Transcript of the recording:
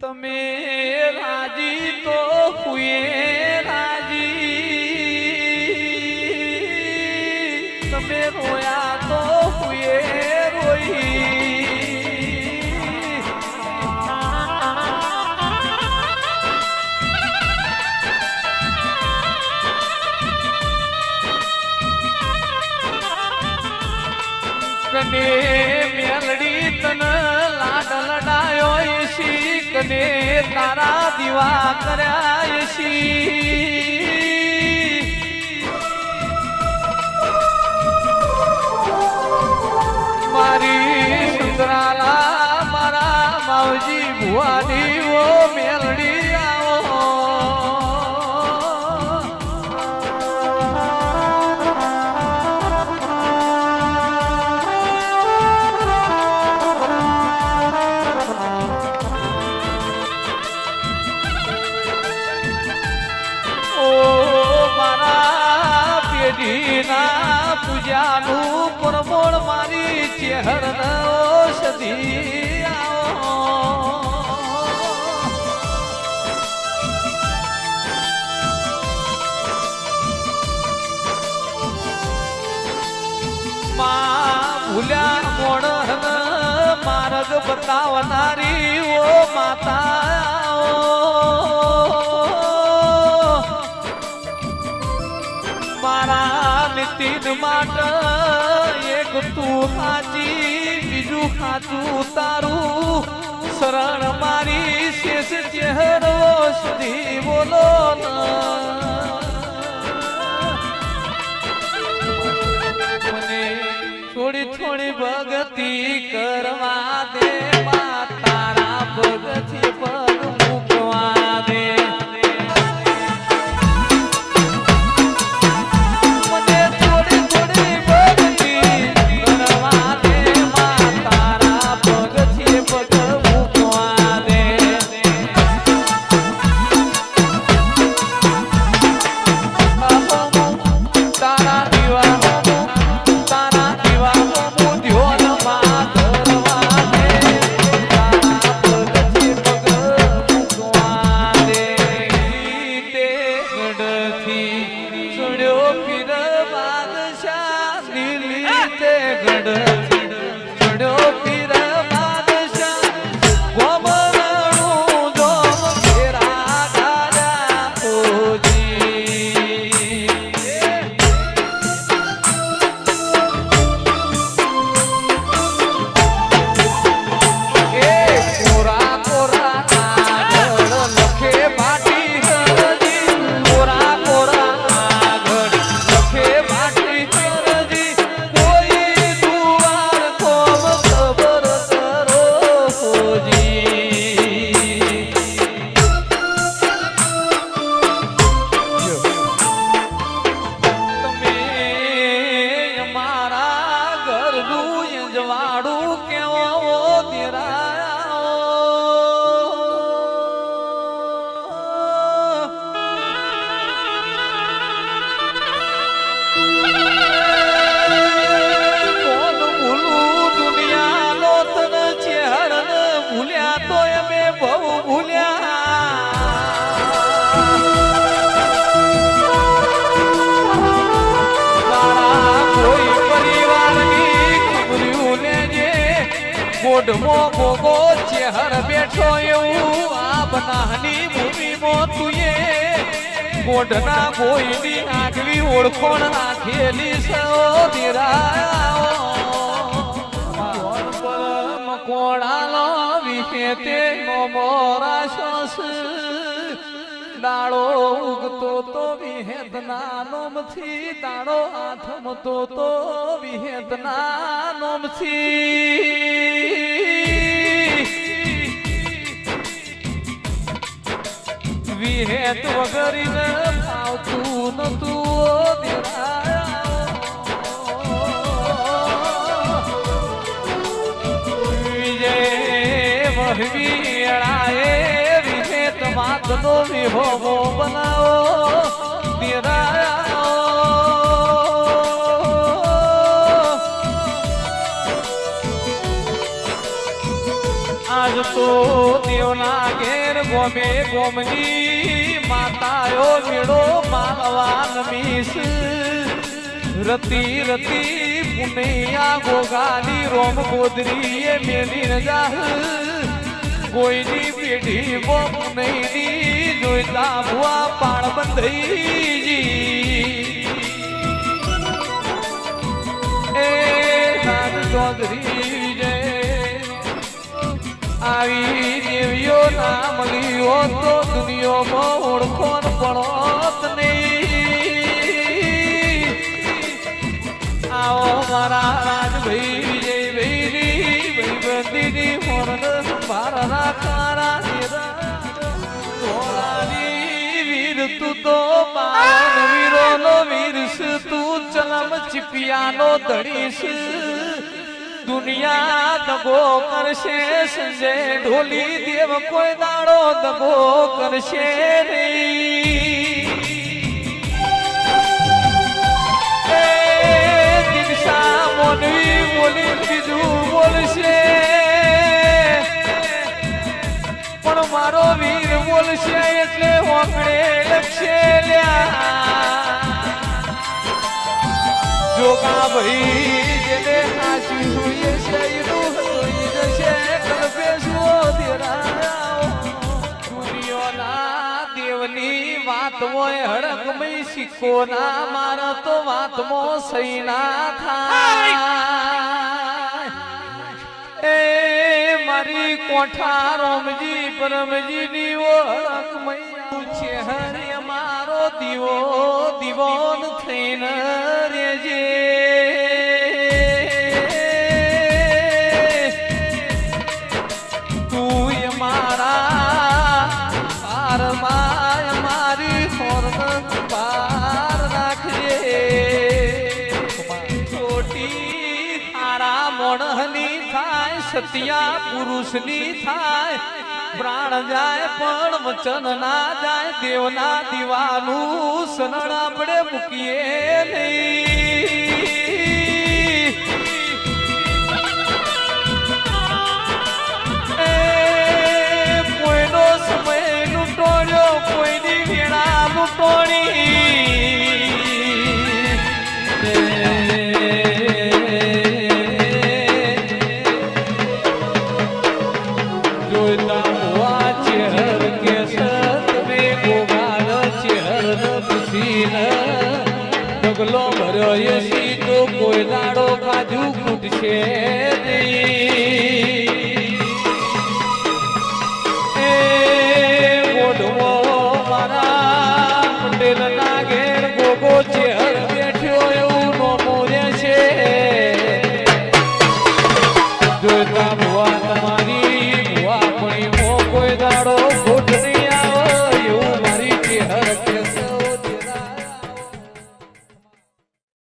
તમે રાજી તો હુએ કને તારા દીવા કર્યા યશી મારી સુંદરાલા મારા માવજી ભુવાની ઓ મેલડી પેઢીના પૂજાનું પરમોળ મારી ચેહરમાં ભૂલ્યા મોણ માર્ગ બતાવનારી ઓ માતા મારા માટે એક તું સાચી બીજું ખાતું તારું. શરણ મારી શેષ ચહેરો સુધી બોલો મને થોડી થોડી ભગતી કરવા દે તારા ભગથી પગ તે મોઢમો ભોગો ચેહર બેઠો એવું આ બનાની ભૂમિમાં તુંએ. મોઢના કોઈની આગવી ઓળખોણ રાખેલી સૌ કોણાલો વિશે તે મોરા શ્વાસ દાડો ઉગતો તો વિહેતના નોમથી દાળો આથમતો તો વિહેતના નોમથી વિહેત વગરીને ફાવતું નતું દેરાયા. વિજય વહવી વિહેત માતનો વિહોમો બનાવો. આજ તો દેવના ઘેર ગોમે ગોમની માતાયો મેળો માલવાન મીસ રતી રતી પુનૈયા ગોગાની રોમ ગોદરી એ મેલી જાહ કોઈની પેઢી નહીં જોઈતા ભુવા પાણ બંધઈજી. એ નાદ ચૌધરી જે આવી દેવીઓ ના મળીઓ તો દુનિયામાં ઓળખો ન ચીપિયાનો ધણીશ. દુનિયા દગો કરશે સંજય ઢોલી દેવ કોઈ દાડો દગો કરશે. નહીં મોનવી બોલી બીજું બોલશે મારો વીર બોલશે એટલે હોકડે લખશે લ્યા. જોગા ભાઈ જેને સાચું જોઈએ એનું જોઈ જશે દેવની વાત હોય હડકમય સિક્કો તો વાતમો સૈના થાય. એ મારી કોઠા રોમજી પરમજી ની ઓળખ મૈયા છે હરે મારો દીવો દીવોન થઈને સત્યા પુરુષની થાય, પ્રાણ જાય, પણ વચન ના જાય, દેવના દીવાનું સનણ આપણે મૂકીએ નહીં. ભર્યો તો દાડો કાજુ ખૂટશે મોઢવો મારા પટેલના ઘેર ગોગો ચેહર